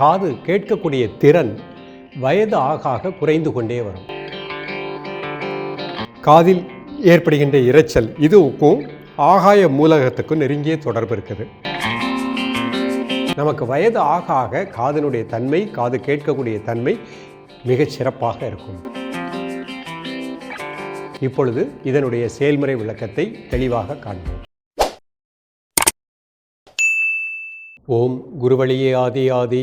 காது கேட்கக்கூடிய திறன் வயது ஆக ஆக குறைந்து கொண்டே வரும். காதில் ஏற்படுகின்ற இரைச்சல் இதுவுக்கும் ஆகாய மூலகத்துக்கும் நெருங்கிய தொடர்பு இருக்குது. நமக்கு வயது ஆக ஆக காதினுடைய தன்மை காது கேட்கக்கூடிய தன்மை மிகச் சிறப்பாக இருக்கும். இப்பொழுது இதனுடைய செயல்முறை விளக்கத்தை தெளிவாக காண்போம். ஓம் குருவழியே ஆதி ஆதி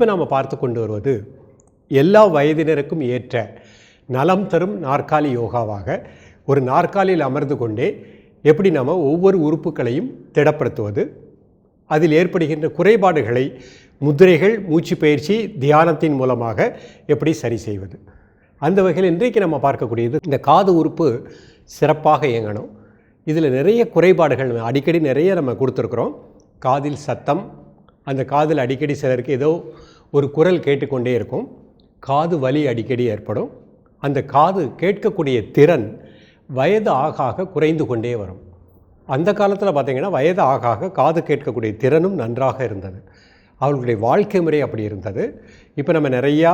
இப்போ நாம் பார்த்து கொண்டு வருவது எல்லா வயதினருக்கும் ஏற்ற நலம் தரும் நாற்காலி யோகாவாக ஒரு நாற்காலியில் அமர்ந்து கொண்டே எப்படி நாம் ஒவ்வொரு உறுப்புகளையும் திடப்படுத்துவது அதில் ஏற்படுகின்ற குறைபாடுகளை முதிரைகள் மூச்சு பயிற்சி தியானத்தின் மூலமாக எப்படி சரி செய்வது. அந்த வகையில் இன்றைக்கு நம்ம பார்க்கக்கூடியது இந்த காது உறுப்பு சிறப்பாக இயங்கணும். இதில் நிறைய குறைபாடுகள் அடிக்கடி நிறைய நம்ம கொடுத்துருக்குறோம். காதில் சத்தம் அந்த காதில் அடிக்கடி சிலருக்கு ஏதோ ஒரு குரல் கேட்டுக்கொண்டே இருக்கும். காது வலி அடிக்கடி ஏற்படும். அந்த காது கேட்கக்கூடிய திறன் வயது ஆக ஆக குறைந்து கொண்டே வரும். அந்த காலத்தில் பார்த்திங்கன்னா வயது ஆக ஆக காது கேட்கக்கூடிய திறனும் நன்றாக இருந்தது. அவர்களுடைய வாழ்க்கை முறை அப்படி இருந்தது. இப்போ நம்ம நிறையா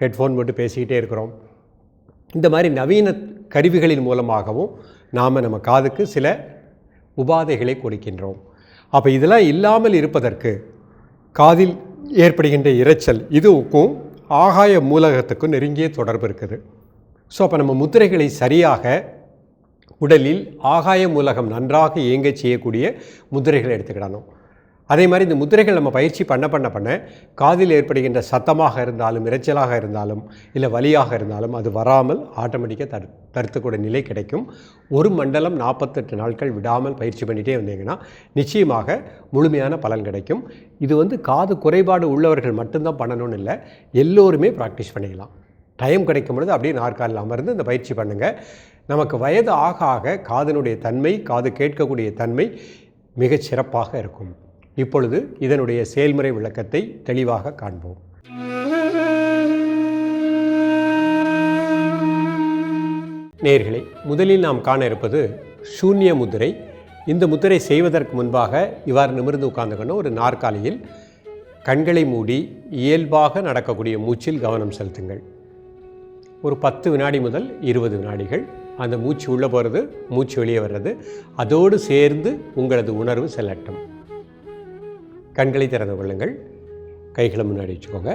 ஹெட்ஃபோன் போட்டு பேசிக்கிட்டே இருக்கிறோம். இந்த மாதிரி நவீன கருவிகளின் மூலமாகவும் நாம் நம்ம காதுக்கு சில உபாதைகளை கொடுக்கின்றோம். அப்போ இதெல்லாம் இல்லாமல் இருப்பதற்கு காதில் ஏற்படுகின்ற இரைச்சல் இதுவுக்கும் ஆகாய மூலகத்துக்கும் நெருங்கிய தொடர்பு இருக்குது. ஸோ அப்போ நம்ம முத்திரைகளை சரியாக உடலில் ஆகாய மூலகம் நன்றாக இயங்க செய்யக்கூடிய முத்திரைகளை எடுத்துக்கிடணும். அதே மாதிரி இந்த முத்திரைகள் நம்ம பயிற்சி பண்ண பண்ண பண்ண காதில் ஏற்படுகின்ற சத்தமாக இருந்தாலும் இறைச்சலாக இருந்தாலும் இல்லை வலியாக இருந்தாலும் அது வராமல் ஆட்டோமேட்டிக்காக தடு தடுத்துக்கூடிய நிலை கிடைக்கும். ஒரு மண்டலம் நாற்பத்தெட்டு நாட்கள் விடாமல் பயிற்சி பண்ணிகிட்டே வந்தீங்கன்னா நிச்சயமாக முழுமையான பலன் கிடைக்கும். இது வந்து காது குறைபாடு உள்ளவர்கள் மட்டும்தான் பண்ணணும்னு இல்லை எல்லோருமே ப்ராக்டிஸ் பண்ணிக்கலாம். டைம் கிடைக்கும் பொழுது அப்படியே நாற்காலில் அமர்ந்து இந்த பயிற்சி பண்ணுங்கள் நமக்கு வயது ஆக ஆக காதனுடைய தன்மை காது கேட்கக்கூடிய தன்மை மிகச் சிறப்பாக இருக்கும். இப்பொழுது இதனுடைய செயல்முறை விளக்கத்தை தெளிவாக காண்போம். நேர்களை முதலில் நாம் காண இருப்பது சூன்ய முதிரை. இந்த முத்திரை செய்வதற்கு முன்பாக இவ்வாறு நிமிர்ந்து உட்கார்ந்துக்கணும் ஒரு நாற்காலியில் கண்களை மூடி இயல்பாக நடக்கக்கூடிய மூச்சில் கவனம் செலுத்துங்கள். ஒரு பத்து வினாடி முதல் இருபது வினாடிகள் அந்த மூச்சு உள்ளே போகிறது மூச்சு வெளியே வர்றது அதோடு சேர்ந்து உங்களது உணர்வு செல்லட்டும். கண்களை திறந்து கொள்ளுங்கள். கைகளை முன்னாடி வச்சுக்கோங்க.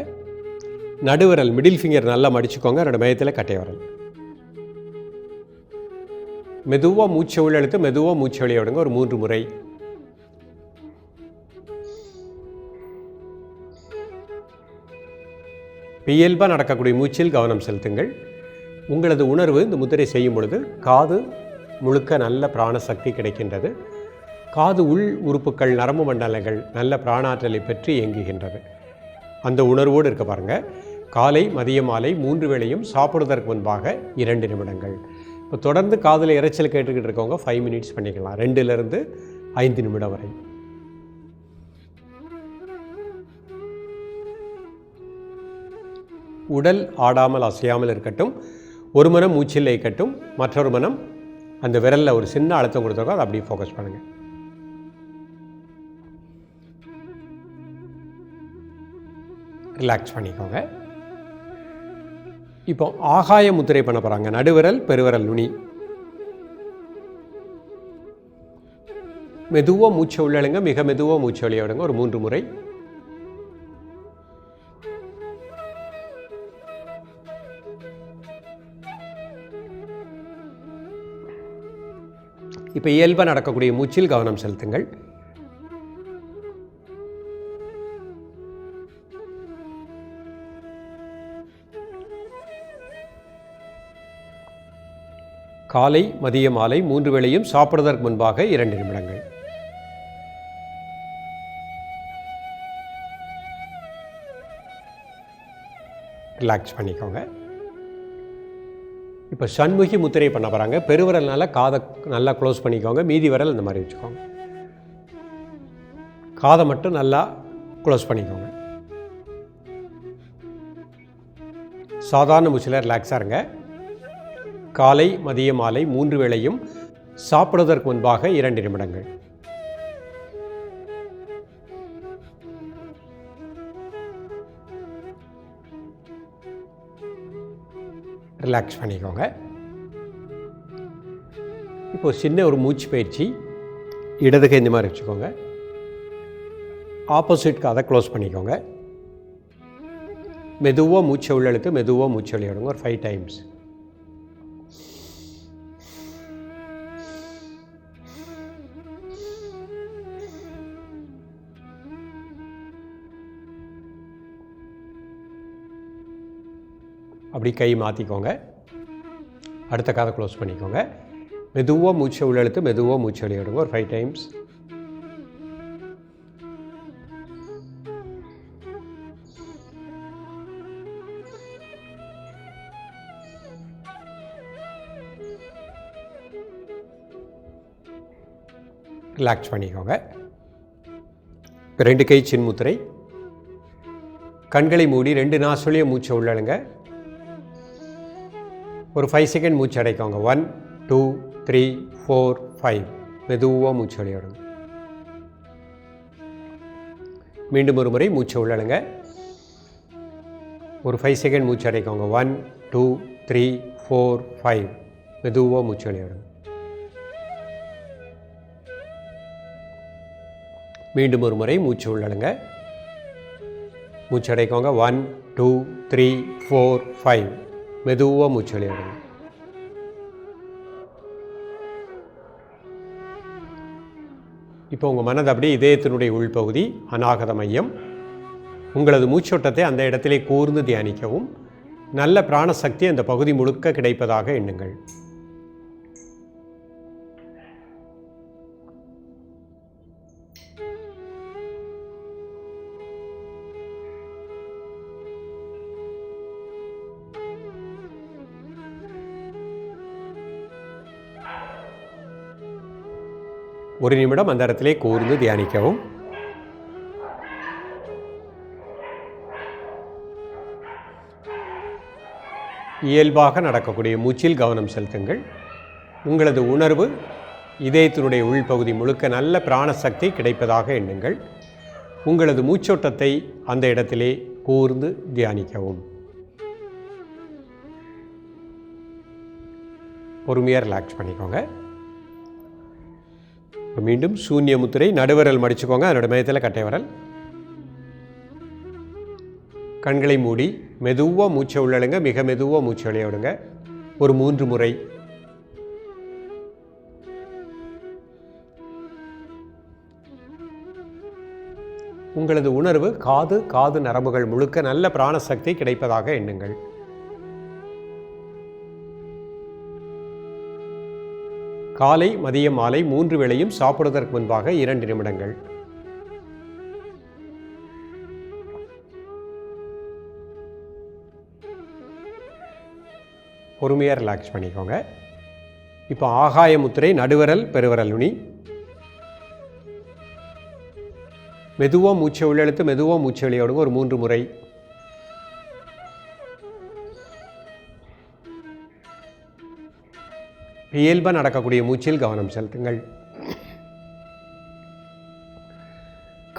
நடுவிரல் மிடில் ஃபிங்கர் நல்லா மடிச்சுக்கோங்க. ரெண்டு மையத்தில் கட்டை வரல் மெதுவாக மூச்சை உள்ளழுத்து மெதுவாக மூச்சை வெளியே விடுங்க. ஒரு மூன்று முறை. இயல்பாக நடக்கக்கூடிய மூச்சில் கவனம் செலுத்துங்கள். உங்களது உணர்வு இந்த முத்திரை செய்யும் பொழுது காது முழுக்க நல்ல பிராணசக்தி கிடைக்கின்றது. காது உள் உறுப்புகள் நரம்பு மண்டலங்கள் நல்ல பிராணாற்றலை பெற்று இயங்குகின்றது. அந்த உணர்வோடு இருக்க பாருங்கள் காலை மதிய மாலை மூன்று வேளையும் சாப்பிடுவதற்கு முன்பாக இரண்டு நிமிடங்கள். இப்போ தொடர்ந்து காதில் இறைச்சல் கேட்டுக்கிட்டு இருக்கவங்க ஃபைவ் மினிட்ஸ் பண்ணிக்கலாம். ரெண்டுலேருந்து ஐந்து நிமிடம் வரை. உடல் ஆடாமல் அசையாமல் இருக்கட்டும் ஒரு மனம் மூச்சில் இயக்கட்டும் மற்றொரு மனம் அந்த விரலில் ஒரு சின்ன அழுத்தம் கொடுத்துருக்கோம் அதை அப்படியே ஃபோக்கஸ் பண்ணுங்கள் ரிலாக்ஸ் பண்ணிக்கோங்க. இப்போ ஆகாய முத்திரை பண்ண போகிறாங்க நடுவிரல் பெருவிரல் நுனி. மெதுவாக மூச்சை உள்ளழுங்க மிக மெதுவாக மூச்சை வெளியே விடுங்க. ஒரு மூன்று முறை. இப்போ இயல்பாக நடக்கக்கூடிய மூச்சில் கவனம் செலுத்துங்கள். காலை மதிய மாலை மூன்று வேளையும் சாப்பிடுவதற்கு முன்பாக இரண்டு நிமிடங்கள். ரிலாக்ஸ் பண்ணிக்கோங்க. இப்போ சண்முகி முத்திரை பண்ண போகிறாங்க பெருவிரல்னால காதை நல்லா க்ளோஸ் பண்ணிக்கோங்க. மீதி விரல் இந்த மாதிரி வச்சுக்கோங்க. காதை மட்டும் நல்லா க்ளோஸ் பண்ணிக்கோங்க. சாதாரண மூச்சில் ரிலாக்ஸாக இருங்க. காலை மதிய மாலை மூன்று வேளையும் சாப்பிடுவதற்கு முன்பாக இரண்டு நிமிடங்கள். ரிலாக்ஸ் பண்ணிக்கோங்க. இப்போ சின்ன ஒரு மூச்சு பயிற்சி. இடது கை இந்த மாதிரி வச்சுக்கோங்க. ஆப்போசிட்க்கு அதை க்ளோஸ் பண்ணிக்கோங்க. மெதுவாக மூச்சை உள்ளெழுத்து மெதுவாக மூச்சை விளையாடுங்க ஒரு ஃபைவ் டைம்ஸ் அப்படி கை மாற்றிக்கோங்க அடுத்த காதை க்ளோஸ் பண்ணிக்கோங்க. மெதுவாக மூச்சை உள்ளெழுத்து மெதுவாக மூச்சை வெளியிடுங்க ஒரு ஃபைவ் டைம்ஸ் ரிலாக்ஸ் பண்ணிக்கோங்க. ரெண்டு கை சின்முத்திரை. கண்களை மூடி ரெண்டு நாசுலையும் மூச்சை உள்ளழுங்க ஒரு ஃபைவ் செகண்ட் மூச்சு அடைக்கோங்க one two three four five மெதுவாக மூச்சு வெளியிடுங்க மீண்டும் ஒரு முறை மூச்சை உள்ளழுங்க ஒரு ஃபைவ் செகண்ட் மூச்சு அடைக்கோங்க one two three four five மெதுவாக மூச்சு வெளியிடுங்க மீண்டும் ஒரு முறை மூச்சு உள்ளழுங்க மூச்சு அடைக்கோங்க one two three four five மெதுவாக மூச்சு இப்போ உங்கள் மனது அப்படியே இதயத்தினுடைய உள்பகுதி அநாகத மையம் உங்களது மூச்சோட்டத்தை அந்த இடத்திலே கூர்ந்து தியானிக்கவும் நல்ல பிராணசக்தி அந்த பகுதி முழுக்க கிடைப்பதாக எண்ணுங்கள் ஒரு நிமிடம் அந்த இடத்திலே கூர்ந்து தியானிக்கவும். இயல்பாக நடக்கக்கூடிய மூச்சில் கவனம் செலுத்துங்கள். உங்களது உணர்வு இதயத்தினுடைய உள்பகுதி முழுக்க நல்ல பிராணசக்தி கிடைப்பதாக எண்ணுங்கள். உங்களது மூச்சோட்டத்தை அந்த இடத்திலே கூர்ந்து தியானிக்கவும். பொறுமையாக ரிலாக்ஸ் பண்ணிக்கோங்க. இப்போ மீண்டும் சூன்ய முத்திரை நடுவரல் மடிச்சுக்கோங்க. அதனோட மையத்தில் கட்டைவரல் கண்களை மூடி மெதுவாக மூச்சை உள்ளழுங்க. மிக மெதுவாக மூச்சை வெளிய விடுங்க. ஒரு மூன்று முறை. உங்களது உணர்வு காது காது நரம்புகள் முழுக்க நல்ல பிராணசக்தி கிடைப்பதாக எண்ணுங்கள். காலை மதியம் மாலை மூன்று வேளையும் சாப்பிடுவதற்கு முன்பாக இரண்டு நிமிடங்கள். பொறுமையாக ரிலாக்ஸ் பண்ணிக்கோங்க. இப்போ ஆகாய முத்திரை நடுவரல் பெருவரல் நுனி. மெதுவாக மூச்சை உள்ளெழுத்து மெதுவாக மூச்சை வெளியோடுங்க ஒரு மூன்று முறை. இயல்பாக நடக்கக்கூடிய மூச்சில் கவனம் செலுத்துங்கள்.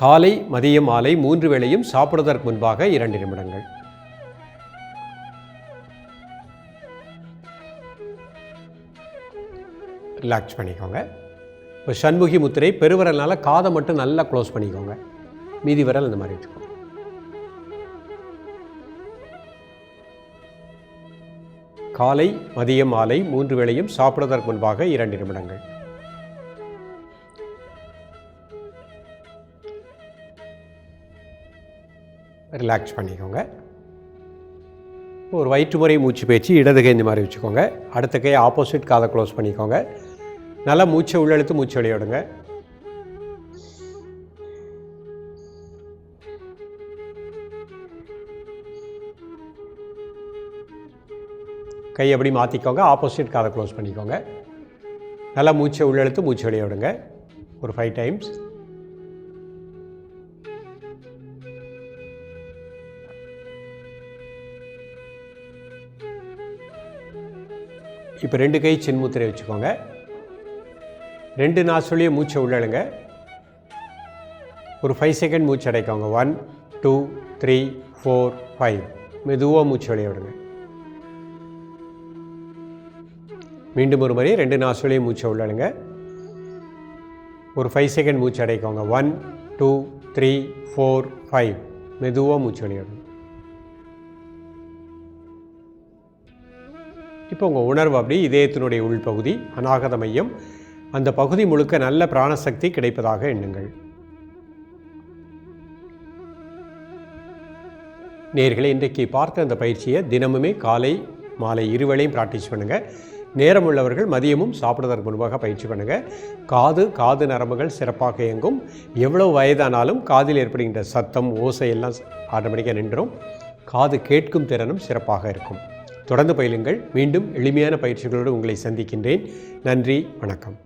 காலை மதியம் மாலை மூன்று வேளையும் சாப்பிடுவதற்கு முன்பாக இரண்டு நிமிடங்கள். ரிலாக்ஸ் பண்ணிக்கோங்க. இப்போ சண்முகி முத்திரை பெருவிரல்னால காதை மட்டும் நல்லா க்ளோஸ் பண்ணிக்கோங்க. மீதி விரல் இந்த மாதிரி வச்சுக்கோங்க. காலை மதியம் மாலை மூன்று வேளையும் சாப்பிடுவதற்கு முன்பாக இரண்டு நிமிடங்கள். ரிலாக்ஸ் பண்ணிக்கோங்க. ஒரு வயிற்று முறை மூச்சு பயிற்சி இடது கை இந்த மாதிரி வச்சுக்கோங்க. அடுத்த கை ஆப்போசிட் காதை க்ளோஸ் பண்ணிக்கோங்க. நல்லா மூச்சை உள்ளெழுத்து மூச்சு வெளியே கை எப்படி மாற்றிக்கோங்க ஆப்போசிட் காதை க்ளோஸ் பண்ணிக்கோங்க. நல்லா மூச்சை உள்ளெழுத்து மூச்சு வெளியே விடுங்க. ஒரு ஃபைவ் டைம்ஸ் இப்போ ரெண்டு கை சின்முத்திரை வச்சுக்கோங்க. ரெண்டு நாசுலேயே மூச்சை உள்ளழுங்க ஒரு ஃபைவ் செகண்ட் மூச்சு அடைக்கோங்க. One two three four five மெதுவாக மூச்சு வெளியே விடுங்க. மீண்டும் ஒரு முறை ரெண்டு நாசுலையும் மூச்சை உள்ளழுங்க ஒரு ஃபைவ் செகண்ட் மூச்சு அடைக்கோங்க. One two three four five மெதுவாக மூச்சு வெளியே இப்போ உங்கள் உணர்வு அப்படி இதயத்தினுடைய உள்பகுதி அநாகத மையம் அந்த பகுதி முழுக்க நல்ல பிராணசக்தி கிடைப்பதாக எண்ணுங்கள். நேர்களை இன்றைக்கு பார்த்த அந்த பயிற்சியை தினமுமே காலை மாலை இருவேளையும் ப்ராக்டிஸ் பண்ணுங்கள் நேரம் உள்ளவர்கள் மதியமும் சாப்பிடுவதற்கு முன்பாக பயிற்சி பண்ணுங்கள் காது காது நரம்புகள் சிறப்பாக இயங்கும். எவ்வளோ வயதானாலும் காதில் ஏற்படுகின்ற சத்தம் ஓசை எல்லாம் ஆட்டோமேட்டிக்காக நின்றும் காது கேட்கும் திறனும் சிறப்பாக இருக்கும். தொடர்ந்து பயிலுங்கள். மீண்டும் எளிமையான பயிற்சிகளோடு உங்களை சந்திக்கின்றேன். நன்றி வணக்கம்.